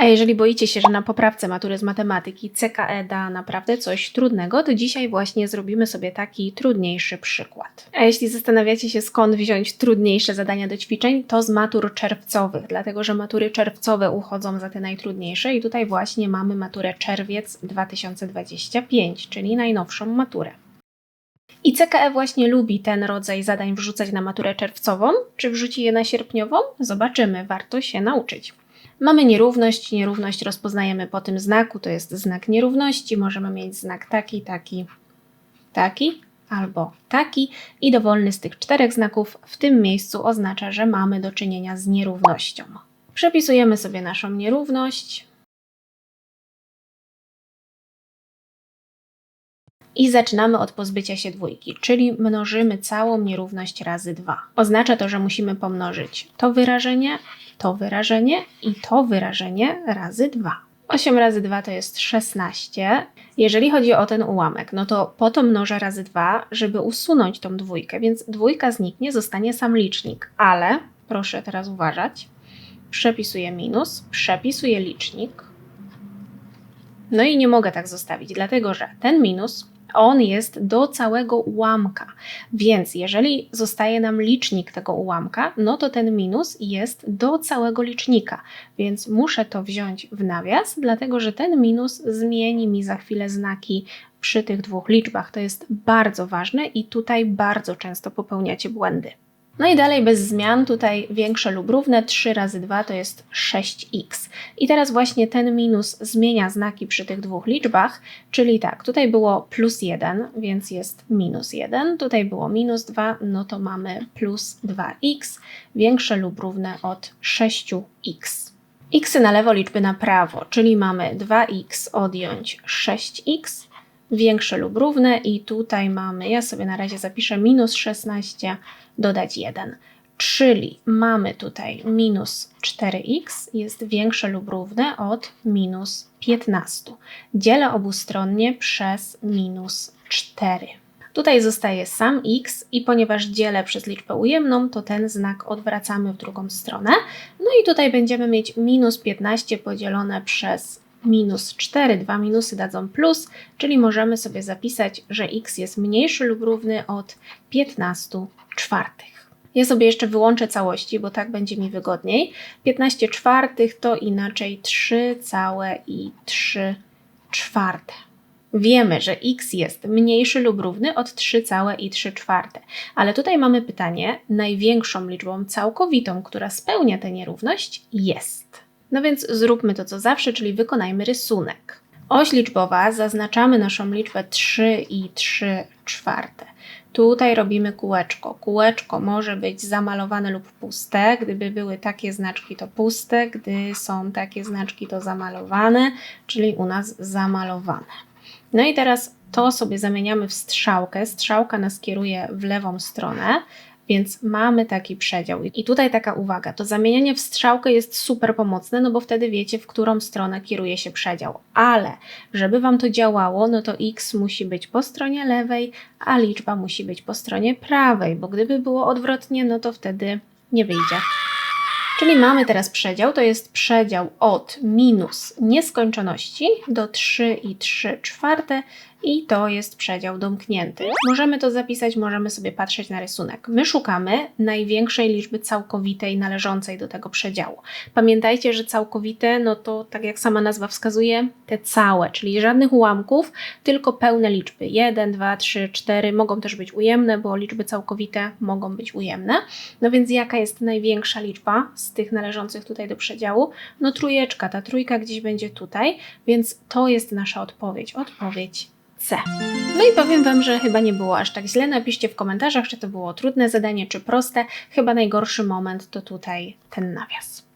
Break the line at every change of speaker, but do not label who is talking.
A jeżeli boicie się, że na poprawce matury z matematyki CKE da naprawdę coś trudnego, to dzisiaj właśnie zrobimy sobie taki trudniejszy przykład. A jeśli zastanawiacie się, skąd wziąć trudniejsze zadania do ćwiczeń, to z matur czerwcowych, dlatego że matury czerwcowe uchodzą za te najtrudniejsze i tutaj właśnie mamy maturę czerwiec 2025, czyli najnowszą maturę. I CKE właśnie lubi ten rodzaj zadań wrzucać na maturę czerwcową. Czy wrzuci je na sierpniową? Zobaczymy, warto się nauczyć. Mamy nierówność, nierówność rozpoznajemy po tym znaku, to jest znak nierówności, możemy mieć znak taki, taki, taki albo taki i dowolny z tych czterech znaków w tym miejscu oznacza, że mamy do czynienia z nierównością. Przepisujemy sobie naszą nierówność. I zaczynamy od pozbycia się dwójki, czyli mnożymy całą nierówność razy 2. Oznacza to, że musimy pomnożyć to wyrażenie, to wyrażenie i to wyrażenie razy 2. 8 razy 2 to jest 16. Jeżeli chodzi o ten ułamek, no to po to mnożę razy 2, żeby usunąć tą dwójkę, więc dwójka zniknie, zostanie sam licznik. Ale, proszę teraz uważać, przepisuję minus, przepisuję licznik. No i nie mogę tak zostawić, dlatego że ten minus on jest do całego ułamka. Więc jeżeli zostaje nam licznik tego ułamka, no to ten minus jest do całego licznika. Więc muszę to wziąć w nawias, dlatego że ten minus zmieni mi za chwilę znaki przy tych dwóch liczbach. To jest bardzo ważne i tutaj bardzo często popełniacie błędy. No i dalej bez zmian, tutaj większe lub równe, 3 razy 2 to jest 6x. I teraz właśnie ten minus zmienia znaki przy tych dwóch liczbach, czyli tak, tutaj było plus 1, więc jest minus 1, tutaj było minus 2, no to mamy plus 2x, większe lub równe od 6x. x na lewo, liczby na prawo, czyli mamy 2x odjąć 6x, większe lub równe i tutaj mamy, ja sobie na razie zapiszę minus 16, dodać 1. Czyli mamy tutaj minus 4x jest większe lub równe od minus 15. Dzielę obustronnie przez minus 4. Tutaj zostaje sam x i ponieważ dzielę przez liczbę ujemną, to ten znak odwracamy w drugą stronę. No i tutaj będziemy mieć minus 15 podzielone przez minus 4, dwa minusy dadzą plus, czyli możemy sobie zapisać, że x jest mniejszy lub równy od 15 czwartych. Ja sobie jeszcze wyłączę całości, bo tak będzie mi wygodniej. 15 czwartych to inaczej 3 całe i 3 czwarte. Wiemy, że x jest mniejszy lub równy od 3 całe i 3 czwarte, ale tutaj mamy pytanie, największą liczbą całkowitą, która spełnia tę nierówność jest. No więc zróbmy to co zawsze, czyli wykonajmy rysunek. Oś liczbowa, zaznaczamy naszą liczbę 3 i 3 czwarte. Tutaj robimy kółeczko. Kółeczko może być zamalowane lub puste. Gdyby były takie znaczki, to puste. Gdy są takie znaczki, to zamalowane, czyli u nas zamalowane. No i teraz to sobie zamieniamy w strzałkę. Strzałka nas kieruje w lewą stronę. Więc mamy taki przedział. I tutaj taka uwaga, to zamienianie w strzałkę jest super pomocne, no bo wtedy wiecie, w którą stronę kieruje się przedział. Ale żeby Wam to działało, no to x musi być po stronie lewej, a liczba musi być po stronie prawej, bo gdyby było odwrotnie, no to wtedy nie wyjdzie. Czyli mamy teraz przedział, to jest przedział od minus nieskończoności do 3 i 3 czwarte i to jest przedział domknięty. Możemy to zapisać, możemy sobie patrzeć na rysunek. My szukamy największej liczby całkowitej należącej do tego przedziału. Pamiętajcie, że całkowite, no to tak jak sama nazwa wskazuje, te całe, czyli żadnych ułamków, tylko pełne liczby. 1, 2, 3, 4 mogą też być ujemne, bo liczby całkowite mogą być ujemne. No więc jaka jest największa liczba z tych należących tutaj do przedziału? No trójeczka, ta trójka gdzieś będzie tutaj, więc to jest nasza odpowiedź. Odpowiedź C. No i powiem Wam, że chyba nie było aż tak źle. Napiszcie w komentarzach, czy to było trudne zadanie, czy proste. Chyba najgorszy moment to tutaj ten nawias.